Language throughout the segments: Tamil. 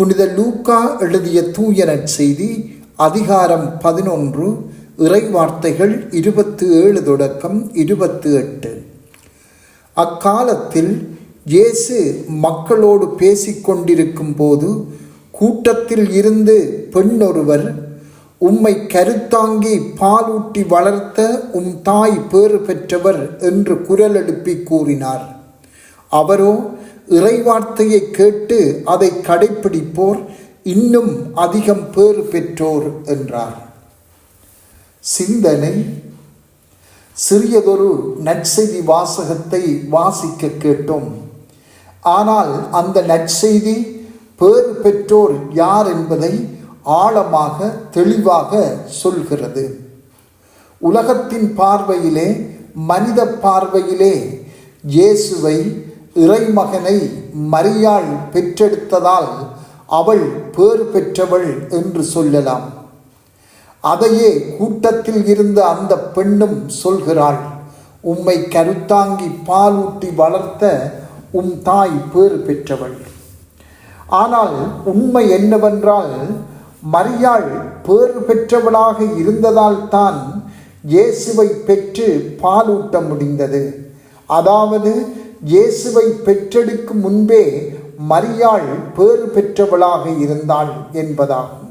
புனித லூக்கா எழுதிய தூய நற்செய்தி அதிகாரம் பதினொன்று இறை வார்த்தைகள் இருபத்து ஏழு தொடக்கம் இருபத்து எட்டு அக்காலத்தில் இயேசு மக்களோடு பேசிக்கொண்டிருக்கும் போது கூட்டத்தில் இருந்து பெண்ணொருவர் உம்மை கருத்தாங்கி பாலூட்டி வளர்த்த உம் தாய் பேறு பெற்றவர் என்று குரல் எழுப்பி கூறினார். அவரோ இறைவார்த்தையை கேட்டு அதை கடைப்பிடிப்போர். இன்னும் அதிகம் பேர் பெற்றோர் என்றார். சிந்தனை. சிறியதொரு நற்செய்தி வாசகத்தை வாசிக்க கேட்டோம். ஆனால் அந்த நற்செய்தி பேறு பெற்றோர் யார் என்பதை ஆழமாக தெளிவாக சொல்கிறது. உலகத்தின் பார்வையிலே மனித பார்வையிலே இயேசுவை இறைமகனை மரியாள் பெற்றெடுத்ததால் அவள் பேறு பெற்றவள் என்று சொல்லலாம். அதையே கூட்டத்தில் இருந்த அந்த பெண்ணும் சொல்கிறாள் உம்மை கருத்தாங்கி பாலூட்டி வளர்த்த உம் தாய் பேறு பெற்றவள். ஆனால் உண்மை என்னவென்றால் மரியாள் பேறு பெற்றவளாக இருந்ததால் தான் இயேசுவை பெற்று பாலூட்ட முடிந்தது. அதாவது இயேசுவை பெற்றெடுக்கும் முன்பே மரியாள் பேறு பெற்றவளாக இருந்தாள் என்பதாகும்.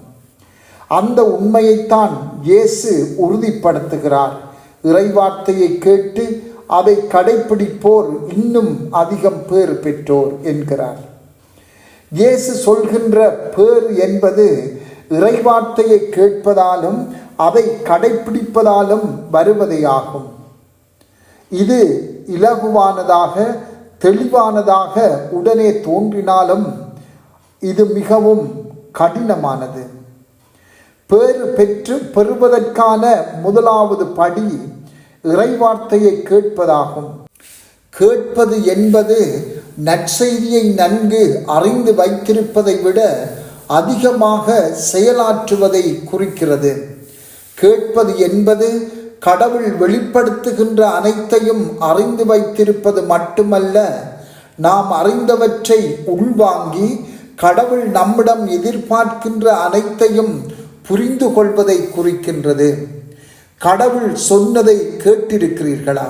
அந்த உண்மையைத்தான் இயேசு உறுதிப்படுத்துகிறார். இறைவார்த்தையை கேட்டு அதை கடைப்பிடிப்போர் இன்னும் அதிகம் பேறு பெற்றோர் என்கிறார். இயேசு சொல்கின்ற பேறு என்பது இறைவார்த்தையை கேட்பதாலும் அதை கடைப்பிடிப்பதாலும் வருவதையாகும். இது இலகுவானதாக தெளிவானதாக உடனே தோன்றினாலும் இது மிகவும் கடினமானது. பேறு பெற்று பெறுவதற்கான முதலாவது படி இறைவார்த்தையை கேட்பதாகும். கேட்பது என்பது நற்செய்தியை நன்கு அறிந்து வைத்திருப்பதை விட அதிகமாக செயலாற்றுவதை குறிக்கிறது. கேட்பது என்பது கடவுள் வெளிப்படுத்துகின்ற அனைத்தையும் அறிந்து வைத்திருப்பது மட்டுமல்ல நாம் அறிந்தவற்றை உள்வாங்கி கடவுள் நம்மிடம் எதிர்பார்க்கின்ற அனைத்தையும் புரிந்து கொள்வதை குறிக்கின்றது. கடவுள் சொன்னதை கேட்டிருக்கிறீர்களா?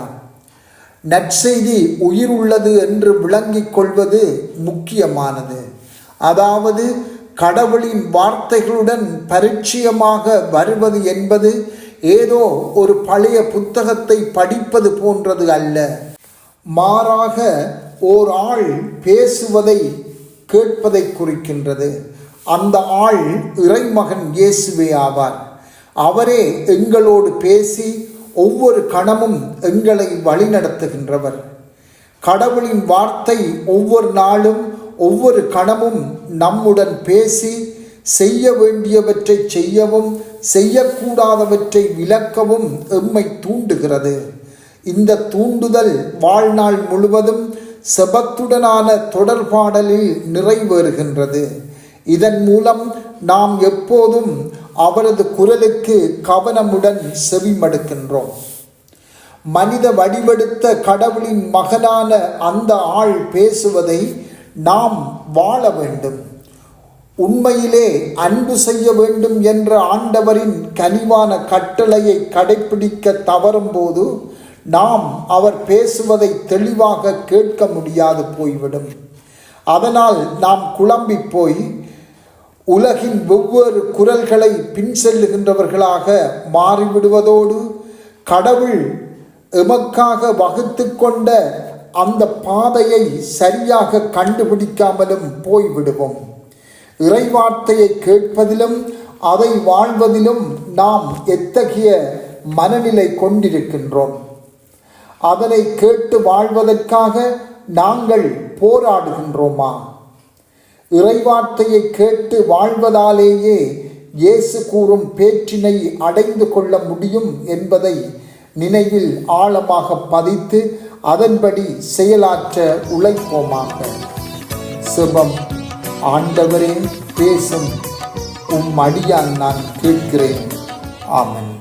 நற்செய்தி உயிர் உள்ளது என்று விளங்கிக் கொள்வது முக்கியமானது. அதாவது கடவுளின் வார்த்தைகளுடன் பரிச்சயமாக வருவது என்பது ஏதோ ஒரு பழைய புத்தகத்தை படிப்பது போன்றது அல்ல. மாறாக ஓர் ஆள் பேசுவதை கேட்பதை குறிக்கின்றது. அந்த ஆள் இறைமகன் இயேசுவே ஆவார். அவரே எங்களோடு பேசி ஒவ்வொரு கணமும் எங்களை வழிநடத்துகின்றவர். கடவுளின் வார்த்தை ஒவ்வொரு நாளும் ஒவ்வொரு கணமும் நம்முடன் பேசி செய்ய வேண்டியவற்றை செய்யவும் செய்யக்கூடாதவற்றை விளக்கவும் எம்மை தூண்டுகிறது. இந்த தூண்டுதல் வாழ்நாள் முழுவதும் செபத்துடனான தொடர்பாடலில் நிறைவேறுகின்றது. இதன் மூலம் நாம் எப்போதும் அவரது குரலுக்கு கவனமுடன் செவிமடுக்கின்றோம். மனித வடிவெடுத்த கடவுளின் மகனான அந்த ஆள் பேசுவதை நாம் வாழ வேண்டும். உண்மையிலே அன்பு செய்ய வேண்டும் என்ற ஆண்டவரின் கனிவான கட்டளையை கடைபிடிக்க தவறும்போது நாம் அவர் பேசுவதை தெளிவாக கேட்க முடியாது போய்விடும். அதனால் நாம் குழம்பி போய் உலகின் வெவ்வேறு குரல்களை பின் செல்லுகின்றவர்களாக மாறிவிடுவதோடு கடவுள் எமக்காக வகுத்து கொண்ட அந்த பாதையை சரியாக கண்டுபிடிக்காமலும் போய்விடுவோம். இறைவார்த்தையை கேட்பதிலும் அதை வாழ்வதிலும் நாம் எத்தகைய மனநிலை கொண்டிருக்கின்றோம்? அதனை கேட்டு வாழ்வதற்காக நாங்கள் போராடுகின்றோமா? இறைவார்த்தையை கேட்டு வாழ்வதாலேயே இயேசு கூறும் பேற்றினை அடைந்து கொள்ள முடியும் என்பதை நினைவில் ஆழமாக பதித்து அதன்படி செயலாற்ற உழைப்போமாக. சிவம் ஆண்டவரே பேசும் உம் அடியான் நான் கேட்கிறேன். ஆமன்.